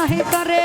নহি করে